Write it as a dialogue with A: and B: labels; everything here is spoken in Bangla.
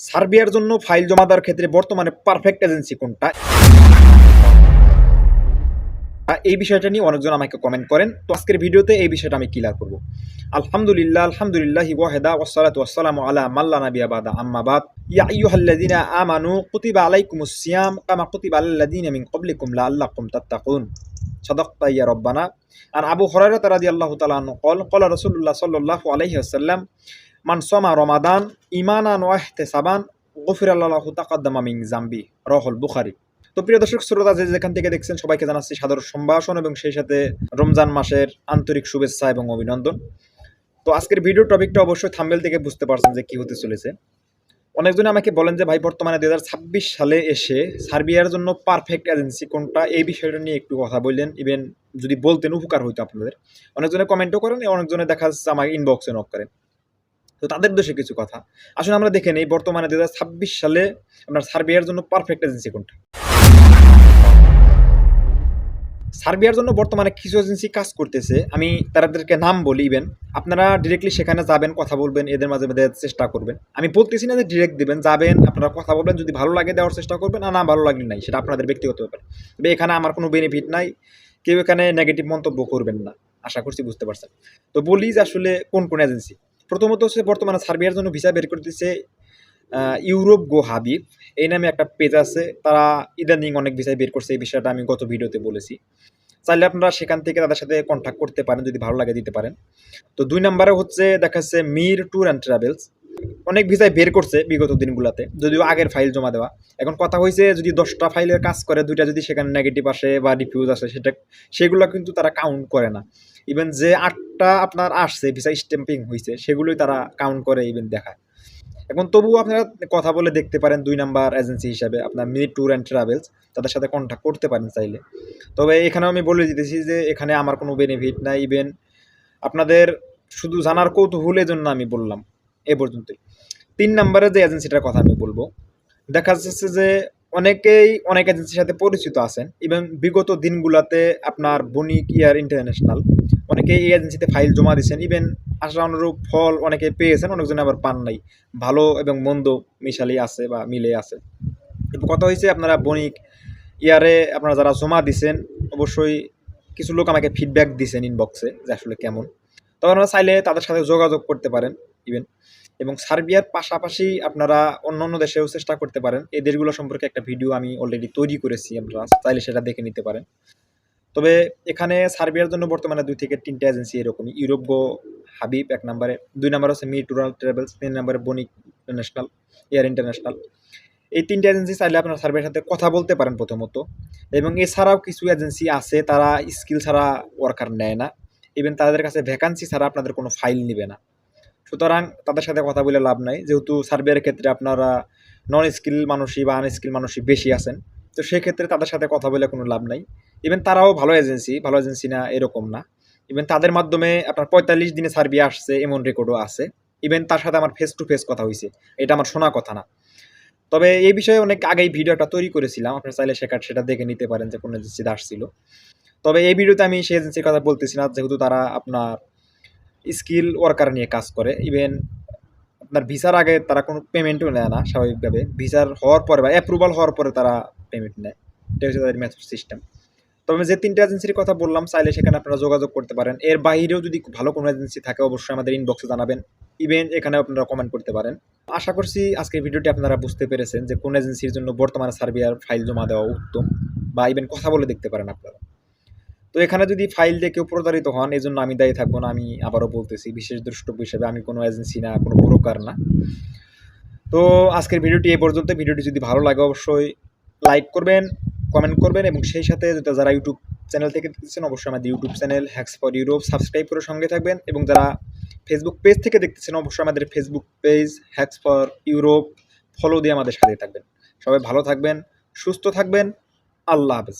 A: সার্বিয়ার জন্য ফাইল জমা দেওয়ার ক্ষেত্রে বর্তমানে পারফেক্ট এজেন্সি কোনটা এই বিষয়টা নিয়ে অনেকজন আমাকে কমেন্ট করেন তো আজকের ভিডিওতে এই বিষয়টা আমি ক্লিয়ার করব আলহামদুলিল্লাহ আলহামদুলিল্লাহ ওয়াহেদা ওয়াসসালাতু ওয়াসসালামু আলা মাল্লা নাবিয়া বাদা আম্মা বাদ ইয়া আইয়ুহাল্লাযিনা আমানু কুতিবা আলাইকুমুস সিয়াম কামা কুতিবা আলাল্লাযিনা মিন ক্বাবলিকুম লাআল্লাকুম তাত্তাকুন সাদাক্তা ইয়া রাব্বানা আর আবু হুরায়রা রাদিয়াল্লাহু তাআলা আনহু قال قال رسول الله صلى الله عليه وسلم মান সমা রমাদান ইমানান ওয়া ইহতিসাবান গফির আল্লাহু তাকাদ্দামা মিন জামবি রহল বুখারী তো প্রিয় দর্শক, শ্রোতা যে যেখান থেকে দেখছেন, সবাইকে জানাচ্ছি সাদর সম্ভাষণ এবং সেই সাথে রমজান মাসের আন্তরিক শুভেচ্ছা এবং অভিনন্দন। তো আজকের ভিডিও টপিকটা অবশ্যই থাম্বেল থেকে বুঝতে পারছেন যে কি হতে চলেছে। অনেকজনে আমাকে বলেন যে, ভাই, বর্তমানে দুই হাজার ছাব্বিশ সালে এসে সার্বিয়ার জন্য পারফেক্ট এজেন্সি কোনটা? এই বিষয়টা নিয়ে একটু কথা বললেন। ইভেন যদি বলতেন, উপকার হইতো আপনাদের। অনেকজনে কমেন্টও করেন, অনেকজনে দেখা যাচ্ছে আমাকে ইনবক্সে নক করেন। তো তাদের দোষে কিছু কথা। আসলে আমরা দেখে নেই বর্তমানে দু হাজার ছাব্বিশ সালে আপনার সার্বিয়ার জন্য পারফেক্ট এজেন্সি কোনটা? সার্বিয়ার জন্য বর্তমানে কিছু এজেন্সি কাজ করতেছে। আমি তাদেরকে নাম বলি ইভেন আপনারা ডিরেক্টলি সেখানে যাবেন, কথা বলবেন, এদের মাঝে মাঝে চেষ্টা করবেন। আমি বলতেছি না যে ডিরেক্ট দেবেন, যাবেন, আপনারা কথা বলবেন, যদি ভালো লাগে দেওয়ার চেষ্টা করবেন, আর না ভালো লাগলে নাই, সেটা আপনাদের ব্যক্তিগত ব্যাপার। তবে এখানে আমার কোনো বেনিফিট নাই, কেউ এখানে নেগেটিভ মন্তব্য করবেন না, আশা করছি বুঝতে পারছেন। তো বলি যে আসলে কোন কোন এজেন্সি প্রথমত হচ্ছে বর্তমানে সার্বিয়ার জন্য ভিসা বের করতেছে ইউরোপ গো হাবিব এই নামে একটা পেজ আছে, তারা ইদানিং অনেক ভিসায় বের করছে, এই বিষয়টা আমি গত ভিডিওতে বলেছি। চাইলে আপনারা সেখান থেকে তাদের সাথে কন্ট্যাক্ট করতে পারেন, যদি ভালো লাগে দিতে পারেন। তো দুই নম্বরে হচ্ছে দেখা যাচ্ছে মির ট্যুর অ্যান্ড ট্রাভেলস অনেক ভিসায় বের করছে বিগত দিনগুলোতে, যদিও আগের ফাইল জমা দেওয়া। এখন কথা হয়েছে যদি দশটা ফাইলের কাজ করে, দুইটা যদি সেখানে নেগেটিভ আসে বা রিফিউজ আসে, সেটা, সেগুলো কিন্তু তারা কাউন্ট করে না। ইভেন যে আটটা আপনার আসছে, ভিসা স্ট্যাম্পিং হয়েছে সেগুলোই তারা কাউন্ট করে ইভেন দেখায়। এখন তবুও আপনারা কথা বলে দেখতে পারেন দুই নাম্বার এজেন্সি হিসাবে, আপনার মিনি ট্যুর অ্যান্ড ট্রাভেলস তাদের সাথে কন্ট্যাক্ট করতে পারেন চাইলে। তবে এখানেও আমি বলে দিতেছি যে, এখানে আমার কোনো বেনিফিট নাই ইভেন আপনাদের শুধু জানার কৌতূহলের জন্য আমি বললাম। এ পর্যন্তই। তিন নম্বরে যে এজেন্সিটার কথা আমি বলব, দেখা যাচ্ছে যে অনেকেই অনেক এজেন্সির সাথে পরিচিত আছেন। এবং বিগত দিনগুলোতে আপনার বণিক ইয়ার ইন্টারন্যাশনাল অনেকে এই এজেন্সিতে ফাইল জমা দিয়েছেন। ইভেন আশা অনুরূপ ফল অনেকে পেয়েছেন, অনেকজন আবার পান নাই। ভালো এবং মন্দ মিশালি আছে বা মিলে আছে। কথা হয়েছে আপনারা বণিক ইয়ারে আপনারা যারা জমা দিছেন অবশ্যই কিছু লোক আমাকে ফিডব্যাক দিছেন ইনবক্সে যে আসলে কেমন। তবে আপনারা চাইলে তাদের সাথে যোগাযোগ করতে পারেন। ইভেন। এবং সার্বিয়ার পাশাপাশি আপনারা অন্য অন্য দেশেও চেষ্টা করতে পারেন। এই দেশগুলো সম্পর্কে একটা ভিডিও আমি অলরেডি তৈরি করেছি আপনারা, চাইলে সেটা দেখে নিতে পারেন। তবে এখানে সার্বিয়ার জন্য বর্তমানে দুই থেকে তিনটা এজেন্সি এরকমই। ইউরোপ হাবিব এক নম্বরে, দুই নম্বর হচ্ছে মি টুরাল ট্রাভেলস, তিন নম্বরে বণিক ইন্টারন্যাশনাল, এয়ার ইন্টারন্যাশনাল। এই তিনটা এজেন্সি চাইলে আপনার সার্বিয়ার সাথে কথা বলতে পারেন প্রথমত। এবং এছাড়াও কিছু এজেন্সি আছে, তারা স্কিল ছাড়া ওয়ার্কার নেয় না। ইভেন তাদের কাছে ভ্যাকান্সি ছাড়া আপনাদের কোনো ফাইল নেবে না। সুতরাং তাদের সাথে কথা বলে লাভ নাই। যেহেতু সার্বিয়ার ক্ষেত্রে আপনারা নন স্কিল মানুষই বা আনস্কিল মানুষই বেশি আছেন, তো সেক্ষেত্রে তাদের সাথে কথা বলে কোনো লাভ নাই। ইভেন তারাও ভালো এজেন্সি ভালো এজেন্সি না, এরকম না। ইভেন তাদের মাধ্যমে আপনার পঁয়তাল্লিশ দিনে সার্ভে আসছে, এমন রেকর্ডও আছে। ইভেন তার সাথে আমার ফেস টু ফেস কথা হয়েছে এটা আমার শোনা কথা না। তবে এই বিষয়ে অনেক আগেই ভিডিও একটা তৈরি করেছিলাম, আপনার চাইলে সেটা সেটা দেখে নিতে পারেন যে কোন এজেন্সিতে আসছিল। তবে এই ভিডিওতে আমি সেই এজেন্সির কথা বলতেছি না, যেহেতু তারা আপনার স্কিল ওয়ার্কার নিয়ে কাজ করে। ইভেন আপনার ভিসার আগে তারা কোনো পেমেন্টও নেয় না স্বাভাবিকভাবে। ভিসার হওয়ার পরে বা অ্যাপ্রুভাল হওয়ার পরে তারা পেমেন্ট নেয়। এটা হচ্ছে তাদের মেথড সিস্টেম তবে যে তিনটা এজেন্সির কথা বললাম, চাইলে সেখানে আপনারা যোগাযোগ করতে পারেন। এর বাইরেও যদি ভালো কোনো এজেন্সি থাকে, অবশ্যই আমাদের ইনবক্সে জানাবেন। ইভেন এখানে আপনারা কমেন্ট করতে পারেন। আশা করছি আজকের ভিডিওটি আপনারা বুঝতে পেরেছেন যে কোন এজেন্সির জন্য বর্তমানে সার্বিয়ার ফাইল জমা দেওয়া উত্তম বা ইভেন কথা বলে দেখতে পারেন আপনারা। তো এখানে যদি ফাইল দিয়ে কেউ প্রতারিত হন এই জন্য আমি দায়ী থাকব না, আমি আবারও বলতেছি, বিশেষ দ্রষ্টব্য হিসেবে আমি কোনো এজেন্সি না, কোনো ব্রোকার না। তো আজকের ভিডিওটি এই পর্যন্ত। ভিডিওটি যদি ভালো লাগে অবশ্যই লাইক করবেন কমেন্ট করবেন এবং সেই সাথে যারা ইউটিউব চ্যানেল থেকে দেখতেছেন, অবশ্যই আমাদের YouTube channel hacks for Europe subscribe করে সঙ্গে থাকবেন এবং যারা ফেসবুক পেজ থেকে দেখতেছেন, অবশ্যই আমাদের Facebook page hacks for Europe follow দিয়ে আমাদের সাথে থাকবেন। সবাই ভালো থাকবেন, সুস্থ থাকবেন, আল্লাহ হাফেজ।